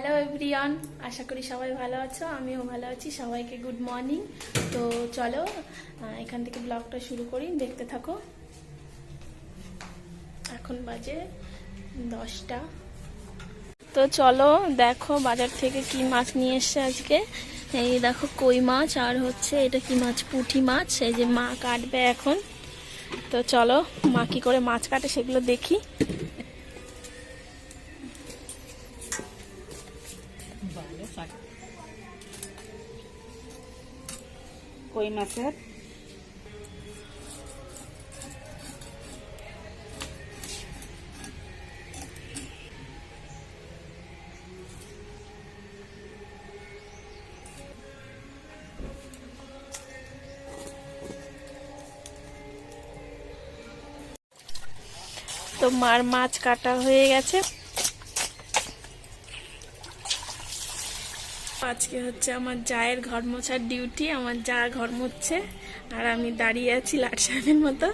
Hello everyone আশা করি সবাই ভালো আছো, আমিও ভালো আছি। সবাইকে গুড মর্নিং তো চলো এখান থেকে ব্লগটা শুরু করি, দেখতে থাকো। এখন বাজে দশটা। তো চলো, দেখো বাজার থেকে কি মাছ নিয়ে এসছে আজকে। এই দেখো কই মাছ, আর হচ্ছে এটা কি মাছ, পুঁটি মাছ? এই যে মা কাটবে এখন। তো চলো, মা কি করে মাছ কাটে সেগুলো দেখি। কই মাছের? তো মার মাছ কাটা হয়ে গেছে। আজকে হচ্ছে আমার জায়ের ঘর মোছার ডিউটি আমার যা ঘর মুছছে আর আমি দাঁড়িয়ে আছি লাট সাহেবের মতো।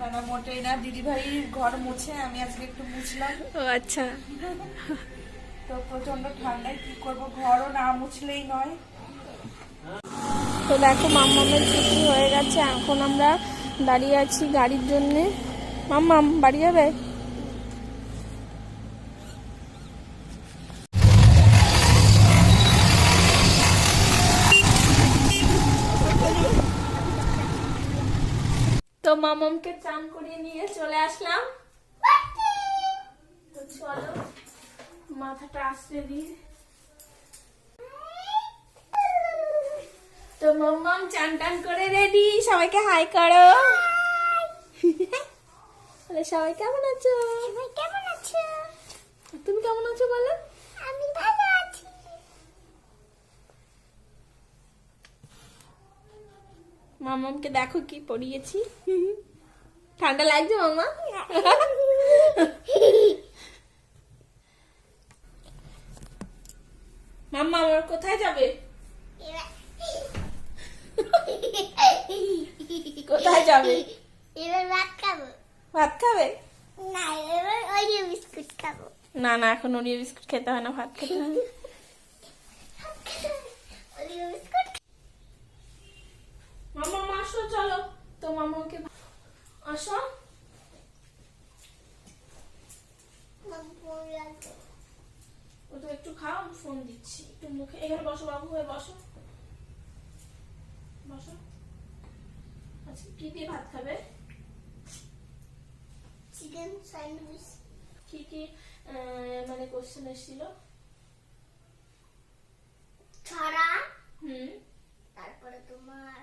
না মোটেই না দিদি ঘর মুছে আমি আজকে একটু মুছলাম। ও আচ্ছা। তো প্রচণ্ড ঠান্ডায় কি করব ঘরও না মুছলেই নয়। তো দেখো মাম্মামের ছুটি হয়ে গেছে এখন আমরা দাঁড়িয়ে আছি গাড়ির জন্যে। মাম্মাম বাড়ি যাবে তো মামামকে চান করিয়ে নিয়ে চলে আসলাম। তো চলো মাথাটা আসতে দিই তো মাম্মাম চান টান করে রেডি সবাইকে হাই করো। সবাই কেমন আছো? সবাই কেমন আছো? তুমি কেমন আছো বলো আমি ভালো আছি মামামকে দেখো কি পরিয়েছি। ঠান্ডা লাগছে মামা? মাম্মা আমার কোথায় যাবে? কোথায় যাবে? এবার ভাত খাব। ভাত খাবে? না এবার ওরিও বিস্কুট খাব। না না এখন ওরিও বিস্কুট খেতে হয় না ভাত খেতে হয় ওরিও বিস্কুট মামা মা আসো চলো তো মামাকে আসো ও তো একটু খাও আমি ফোন দিচ্ছি। একটু মুখে এখানে বসো বাবু হয়ে বসো। বসো। আচ্ছা কি দিয়ে ভাত খাবে? চিকেন স্যান্ডউইচ কি কি মানে কোশ্চেন এসেছিল? ছড়া। হুম তারপরে তোমার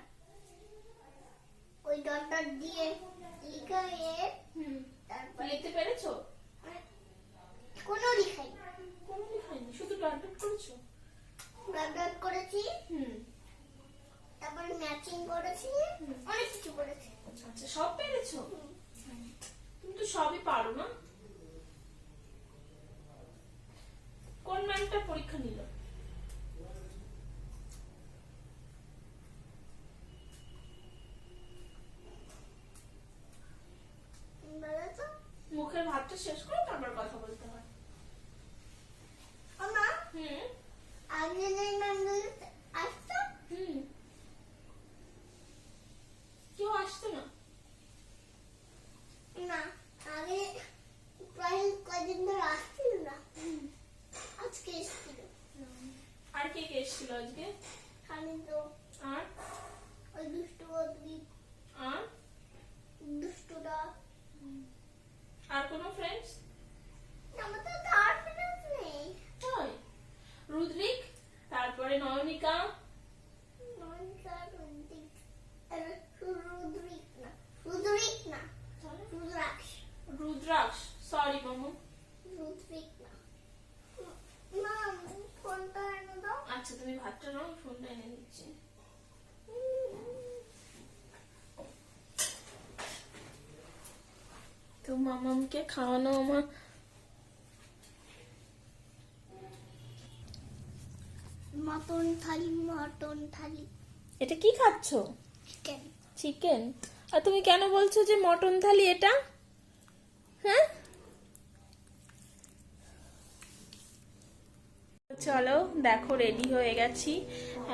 ওই ডট ডট দিয়ে লিখা এ হুম তারপরে লিখতে পেরেছ কোনো লিখাই কোনো লেখাইনি শুধু ডট ডট করেছ ডট ডট করেছি। হুম। তারপরে ম্যাচিং করেছি। অনেক কিছু করেছি। আচ্ছা সব পেরেছ? তুমি তো সবই পারো না? কোন ম্যামটা পরীক্ষা নিল? মুখের ভাতটা শেষ করে তারপর কথা বলতে হয়। হুম। আগে যে ম্যামগুলো আসতো হুম কেউ আসতো না না আগে প্রায় কদিন ধরে আসছিল না আজকে এসেছিল আর কে কে এসেছিল আজকে? খালি তো আর? ওই দুষ্টু বদলি। আর? দুষ্টুটা। আর কোনো ফ্রেন্ডস আমার তো তার ফ্রেন্ডস নেই। তাই? রুদ্রিক তারপরে নয়নিকা। নয়নিকা রুদ্রিক রুদ্রিক না রুদ্রিক না রুদ্রাক্ষ। রুদ্রাক্ষ সরি মামু রুদ্রিক না না ফোনটা এনে দাও আচ্ছা তুমি ভাতটা নাও ফোনটা এনে দিচ্ছি। তো মামামকে খাওয়ানো আমার। Mutton thali mutton thali. এটা কি খাচ্ছো? চিকেন চিকেন আর তুমি কেন বলছো যে মটন থালি এটা হ্যাঁ চলো দেখো রেডি হয়ে গেছি।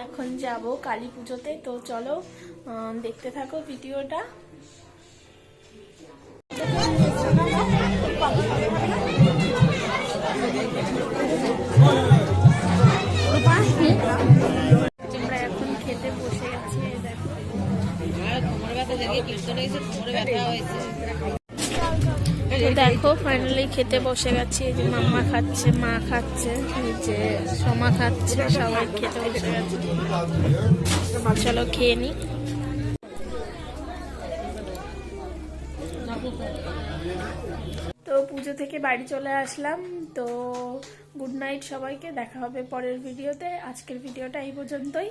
এখন যাব কালী পুজোতে। তো চলো দেখতে থাকো ভিডিওটা। এখন খেতে বসে গেছি দেখো। তো দেখো ফাইনালি খেতে বসে গেছি। এই যে মাম্মা খাচ্ছে, মা খাচ্ছে, এই যে সমা খাচ্ছে, সবাই খেতে বসে গেছে। চলো খেয়ে নি। তো পুজো থেকে বাড়ি চলে আসলাম। তো গুড নাইট সবাইকে, দেখা হবে পরের ভিডিওতে আজকের ভিডিওটা এই পর্যন্তই।